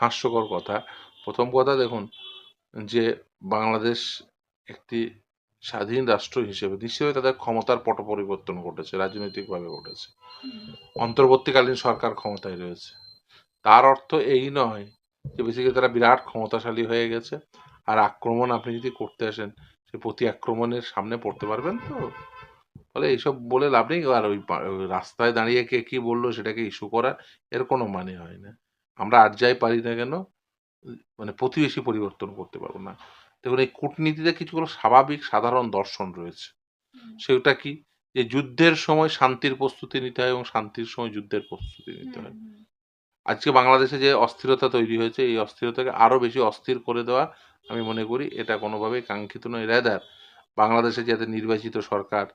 হাস্যকর কথা। প্রথম কথা দেখুন যে বাংলাদেশ একটি স্বাধীন রাষ্ট্র হিসেবে নিশ্চয়ই তাদের ক্ষমতার পট পরিবর্তন ঘটেছে রাজনৈতিকভাবে ঘটেছে। অন্তর্বর্তীকালীন সরকার ক্ষমতায় রয়েছে। তার অর্থ এই নয় যে বেসিক্যালি তারা বিরাট ক্ষমতাশালী হয়ে গেছে। আর আক্রমণ আপনি যদি করতে আসেন সে প্রতি আক্রমণের সামনে পড়তে পারবেন তো? ফলে এইসব বলে লাভ নেই। আর ওই রাস্তায় দাঁড়িয়ে কে কি বলল সেটাকে ইস্যু করা এর কোনো মানে হয় না। আমরা আর যাই পারি না কেন মানে প্রতিবেশী পরিবর্তন করতে পারব না। দেখুন এই কূটনীতিতে কিছুগুলো স্বাভাবিক সাধারণ দর্শন রয়েছে। সেটা কি? যে যুদ্ধের সময় শান্তির প্রস্তুতি নিতে হয় এবং শান্তির সময় যুদ্ধের প্রস্তুতি নিতে হয়। আজকে বাংলাদেশে যে অস্থিরতা তৈরি হয়েছে এই অস্থিরতাকে আরও বেশি অস্থির করে দেওয়া আমি মনে করি এটা কোনোভাবেই কাঙ্ক্ষিত নয়। রেদার বাংলাদেশে যাতে নির্বাচিত সরকার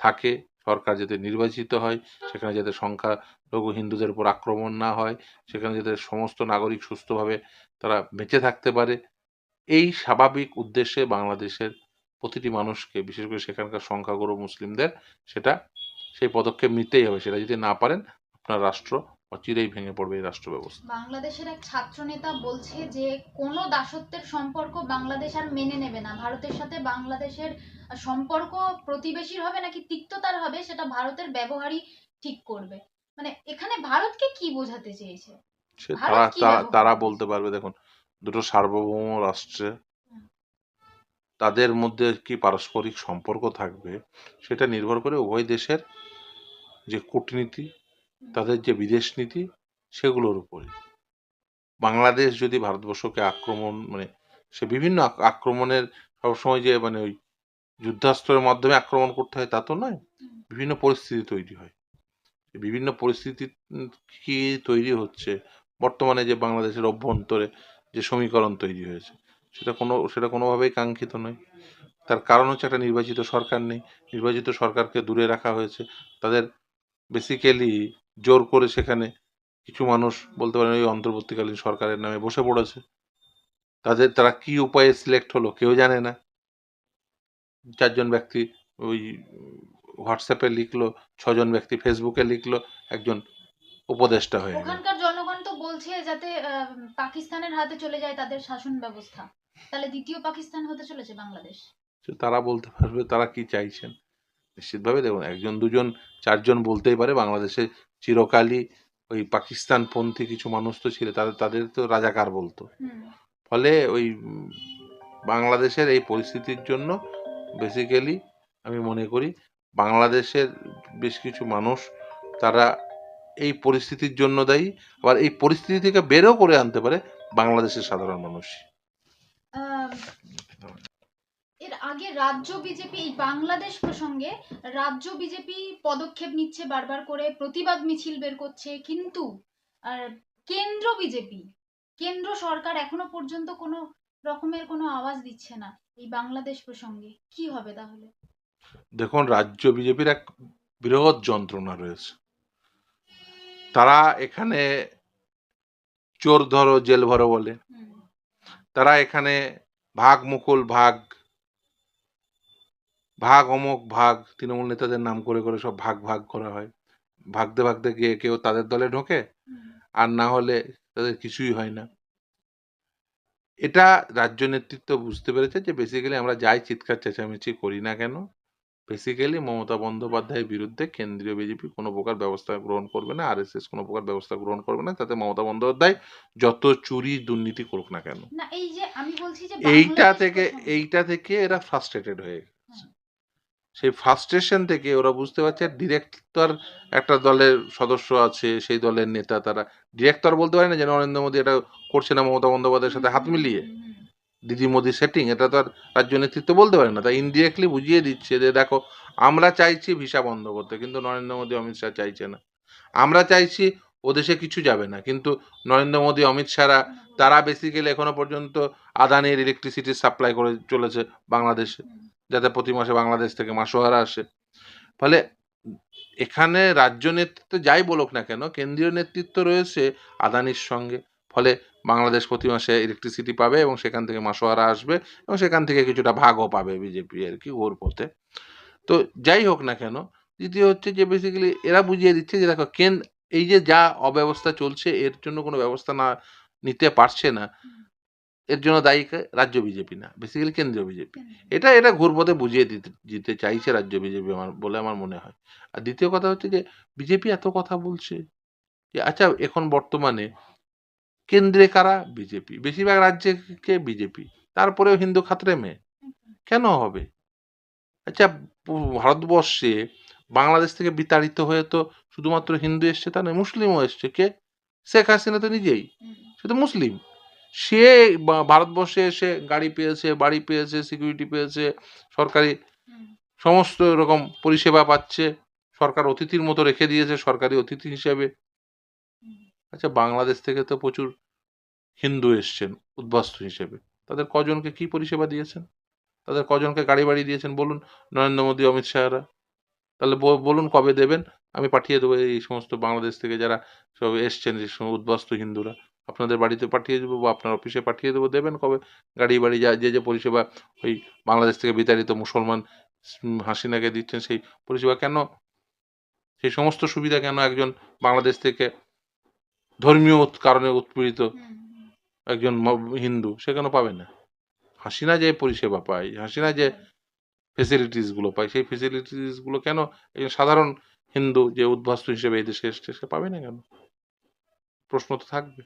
থাকে সরকার যাতে নির্বাচিত হয়, সেখানে যাতে সংখ্যা লঘু হিন্দুদের উপর আক্রমণ না হয়, সেখানে যাতে সমস্ত নাগরিক সুস্থভাবে তারা বেঁচে থাকতে পারে। এই স্বাভাবিক উদ্দেশ্যে বাংলাদেশের প্রতিটি মানুষকে, বিশেষ করে সেখানকার সংখ্যাগুরু মুসলিমদের, সেটা সেই পদক্ষেপ নিতেই হবে। সেটা যদি না পারেন, আপনার রাষ্ট্র অচিরেই ভেঙে পড়বে এই রাষ্ট্র ব্যবস্থা বাংলাদেশের এক ছাত্র নেতা বলছে যে কোন দাসত্বের সম্পর্ক বাংলাদেশ আর মেনে নেবে না। ভারতের সাথে বাংলাদেশের সম্পর্ক প্রতিবেশীর হবে নাকি তিক্ততার হবে সেটা ভারতের ব্যবহারই ঠিক করবে। মানে এখানে ভারতকে কি বোঝাতে চেয়েছে? তারা তারা-? বলতে পারবে দেখুন দুটো সার্বভৌম রাষ্ট্রে তাদের মধ্যে কি পারস্পরিক সম্পর্ক থাকবে সেটা নির্ভর করে উভয় দেশের যে কূটনীতি তাদের যে বিদেশ নীতি, সেগুলোর উপরে। বাংলাদেশ যদি ভারতবর্ষকে আক্রমণ মানে সে বিভিন্ন আক্রমণের সবসময় যে মানে ওই যুদ্ধাস্ত্রের মাধ্যমে আক্রমণ করতে হয় তা তো নয়, বিভিন্ন পরিস্থিতি তৈরি হয়। বিভিন্ন পরিস্থিতি কি তৈরি হচ্ছে, বর্তমানে যে বাংলাদেশের অভ্যন্তরে যে সমীকরণ তৈরি হয়েছে, সেটা কোনো, সেটা কোনোভাবেই কাঙ্ক্ষিত নয়। তার কারণ হচ্ছে একটা নির্বাচিত সরকার নেই। নির্বাচিত সরকারকে দূরে রাখা হয়েছে। তাদের বেসিক্যালি জোর করে সেখানে কিছু মানুষ বলতে পারেন ওই অন্তর্বর্তীকালীন সরকারের নামে বসে পড়েছে। তাদের তারা কি উপায়ে সিলেক্ট হলো কেউ জানে না। চারজন ব্যক্তি ওই হোয়াটসঅ্যাপে লিখলো ছজন ব্যক্তি ফেসবুকে লিখলো একজন উপদেষ্টা হয়ে ওখানকার জনগণ তো বলছে যাতে পাকিস্তানের হাতে চলে যায় তাদের শাসন ব্যবস্থা। তাহলে দ্বিতীয় পাকিস্তান হতে চলেছে বাংলাদেশ? তারা বলতে পারবে তারা কি চাইছেন? নিশ্চিতভাবে দেখুন একজন দুজন চারজন বলতেই পারে বাংলাদেশে চিরকালই ওই পাকিস্তানপন্থী কিছু মানুষ তো ছিল তাদের তাদের তো রাজাকার বলতো। ফলে ওই বাংলাদেশের এই পরিস্থিতির জন্য বেসিক্যালি আমি মনে করি বাংলাদেশের বেশ কিছু মানুষ তারা এই পরিস্থিতির জন্য দায়ী আবার এই পরিস্থিতি থেকে বেরও করে আনতে পারে বাংলাদেশের সাধারণ মানুষ আগে রাজ্য বিজেপি এই বাংলাদেশ প্রসঙ্গে রাজ্য বিজেপি পদক্ষেপ নিচ্ছে বারবার করে প্রতিবাদ মিছিল বের করছে কিন্তু আর কেন্দ্র বিজেপি কেন্দ্র সরকার এখনও পর্যন্ত কোনো রকমের কোনো আওয়াজ দিচ্ছে না এই বাংলাদেশ প্রসঙ্গে। কি হবে তাহলে? দেখুন রাজ্য বিজেপির এক বৃহৎ যন্ত্রণা রয়েছে। তারা এখানে চোর ধরো জেল ভরো বলে। তারা এখানে ভাগ মুকুল ভাগ ভাগ অমুক ভাগ তৃণমূল নেতাদের নাম করে করে সব ভাগ ভাগ করা হয়। ভাগতে ভাগতে গিয়ে কেউ তাদের দলে ঢোকে আর না হলে তাদের কিছুই হয় না। এটা রাজ্য নেতৃত্ব বুঝতে পেরেছে যে বেসিক্যালি আমরা যাই চিৎকার চেঁচামেচি করি না কেন বেসিক্যালি মমতা বন্দ্যোপাধ্যায়ের বিরুদ্ধে কেন্দ্রীয় বিজেপি কোনো প্রকার ব্যবস্থা গ্রহণ করবে না আরএসএস কোনো প্রকার ব্যবস্থা গ্রহণ করবে না তাতে মমতা বন্দ্যোপাধ্যায় যত চুরি দুর্নীতি করুক না কেন। এইটা থেকে এইটা থেকে এরা ফ্রাস্ট্রেটেড হয়ে গেছে। সেই ফ্রাস্ট্রেশন থেকে ওরা বুঝতে পারছে ডিরেক্টর একটা দলের সদস্য আছে, সেই দলের নেতা তারা। ডিরেক্টর বলতে পারে না যে নরেন্দ্র মোদী এটা করছে না, মমতা বন্দ্যোপাধ্যায়ের সাথে হাত মিলিয়ে। দিদি মোদি সেটিং এটা তো আর রাজ্য নেতৃত্ব বলতে পারে না। তাই ইনডিরেক্টলি বুঝিয়ে দিচ্ছে যে দেখো, আমরা চাইছি ভিসা বন্ধ করতে, কিন্তু নরেন্দ্র মোদী, অমিত শাহ চাইছে না। আমরা চাইছি ও দেশে কিছু যাবে না, কিন্তু নরেন্দ্র মোদী, অমিত শাহরা, তারা বেসিক্যালি এখনও পর্যন্ত আদানির ইলেকট্রিসিটি সাপ্লাই করে চলেছে বাংলাদেশে। যাতে প্রতি মাসে বাংলাদেশ থেকে মাসোহারা আসে। ফলে এখানে রাজ্য নেতৃত্ব যাই বলুক না কেন, কেন্দ্রীয় নেতৃত্ব রয়েছে আদানির সঙ্গে। ফলে বাংলাদেশ প্রতি মাসে ইলেকট্রিসিটি পাবে এবং সেখান থেকে মাসোহারা আসবে এবং সেখান থেকে কিছুটা ভাগও পাবে বিজেপি আর কি ওর পথে। তো যাই হোক না কেন, দ্বিতীয় হচ্ছে যে বেসিক্যালি এরা বুঝিয়ে দিচ্ছে যে দেখো, কেন এই যে যা অব্যবস্থা চলছে এর জন্য কোনো ব্যবস্থা না নিতে পারছে না। এর জন্য দায়ী রাজ্য বিজেপি না বেসিক্যালি কেন্দ্রীয় বিজেপি। এটা এটা ঘুরপথে বুঝিয়ে দিতে দিতে চাইছে রাজ্য বিজেপি আমার বলে আমার মনে হয়। আর দ্বিতীয় কথা হচ্ছে যে বিজেপি এত কথা বলছে যে আচ্ছা এখন বর্তমানে কেন্দ্রে কারা? বিজেপি। বেশিরভাগ রাজ্যে কে? বিজেপি। তারপরেও হিন্দু খাতরে মেয়ে। কেন হবে? আচ্ছা ভারতবর্ষে বাংলাদেশ থেকে বিতাড়িত হয়ে তো শুধুমাত্র হিন্দু এসছে তা নয় মুসলিমও এসছে। কে? শেখ হাসিনা তো নিজেই। সে তো মুসলিম। সে ভারতবর্ষে এসে গাড়ি পেয়েছে বাড়ি পেয়েছে সিকিউরিটি পেয়েছে সরকারি সমস্ত রকম পরিষেবা পাচ্ছে সরকার অতিথির মতো রেখে দিয়েছে সরকারি অতিথি হিসেবে। আচ্ছা বাংলাদেশ থেকে তো প্রচুর হিন্দু এসছেন উদ্বাস্তু হিসেবে। তাদের কজনকে কি পরিষেবা দিয়েছেন? তাদের কজনকে গাড়ি বাড়ি দিয়েছেন? বলুন নরেন্দ্র মোদী অমিত শাহরা। তাহলে বলুন কবে দেবেন? আমি পাঠিয়ে দেবো এই সমস্ত বাংলাদেশ থেকে যারা সব এসছেন যে উদ্বাস্তু হিন্দুরা। আপনাদের বাড়িতে পাঠিয়ে দেবো বা আপনার অফিসে পাঠিয়ে দেবো দেবেন কবে? গাড়ি বাড়ি যা যে যে পরিষেবা ওই বাংলাদেশ থেকে বিতাড়িত মুসলমান হাসিনাকে দিচ্ছেন সেই পরিষেবা কেন? সেই সমস্ত সুবিধা কেন একজন বাংলাদেশ থেকে ধর্মীয় কারণে উৎপীড়িত। একজন হিন্দু সে কেন পাবে না? হাসিনা যে পরিষেবা পায় হাসিনা যে ফেসিলিটিসগুলো পায় সেই ফেসিলিটিসগুলো কেন একজন সাধারণ হিন্দু যে উদ্বাস্তু হিসেবে এই দেশে এসছে সে পাবে না কেন? প্রশ্ন তো থাকবে।